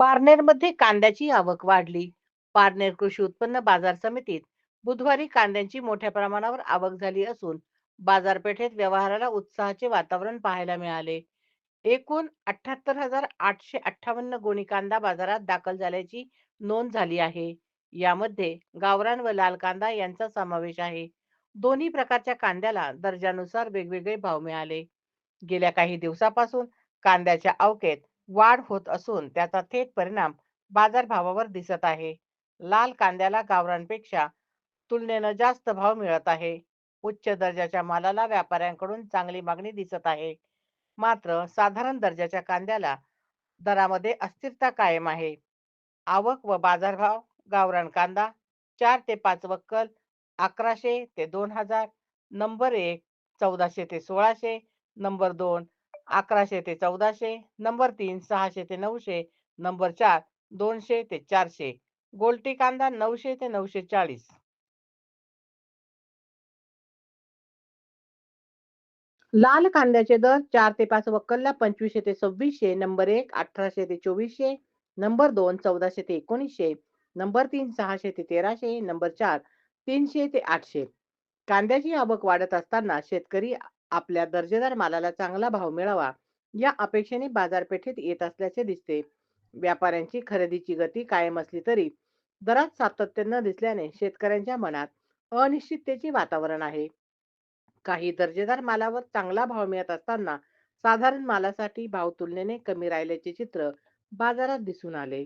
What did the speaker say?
पारनेरमध्ये कांद्याची आवक वाढली. पारनेर कृषी उत्पन्न बाजार समितीत बुधवारी कांद्यांची मोठ्या प्रमाणावर आवक झाली असून बाजारपेठेत व्यवहाराला उत्साहाचे वातावरण पाहायला मिळाले. एकूण अठ्याहत्तर हजार आठशे अठ्ठावन्न गोणी कांदा बाजारात दाखल झाल्याची नोंद झाली आहे. यामध्ये गावरान व लाल कांदा यांचा समावेश आहे. दोन्ही प्रकारच्या कांद्याला दर्जानुसार वेगवेगळे भाव मिळाले. गेल्या काही दिवसापासून कांद्याच्या अवकेत वाढ होत असून त्याचा थेट परिणाम बाजारभावावर दिसत आहे. लाल कांद्याला गावरांपेक्षा तुलनेनं जास्त भाव मिळत आहे. उच्च दर्जाच्या मालाला व्यापाऱ्यांकडून चांगली मागणी दिसत आहे. मात्र साधारण दर्जाच्या कांद्याला दरामध्ये अस्थिरता कायम आहे. आवक व बाजारभाव गावरान कांदा चार ते पाच वक्कल अकराशे ते दोन हजार नंबर एक चौदाशे ते सोळाशे नंबर दोन अकराशे ते चौदाशे नंबर तीन सहाशे ते नऊशे नंबर चार दोनशे ते चारशे. गोलटी कांदा नऊशे ते नऊशे चाळीस. लाल कांद्याचे दर चार ते पाच वक्कलला पंचवीसशे ते सव्वीसशे नंबर एक अठराशे ते चोवीसशे नंबर दोन चौदाशे ते एकोणीसशे नंबर तीन सहाशे ते तेराशे नंबर चार तीनशे ते आठशे. कांद्याची आवक वाढत असताना शेतकरी आपल्या दर्जेदार मालाला चांगला भाव मिळावा या अपेक्षेने बाजारपेठेत येत असल्याचे दिसते. व्यापाऱ्यांची खरेदीची गती कायम असली तरी दरात सातत्य न दिसल्याने शेतकऱ्यांच्या मनात अनिश्चिततेचे वातावरण आहे. काही दर्जेदार मालावर चांगला भाव मिळत असताना साधारण मालासाठी भाव तुलनेने कमी राहिल्याचे चित्र बाजारात दिसून आले.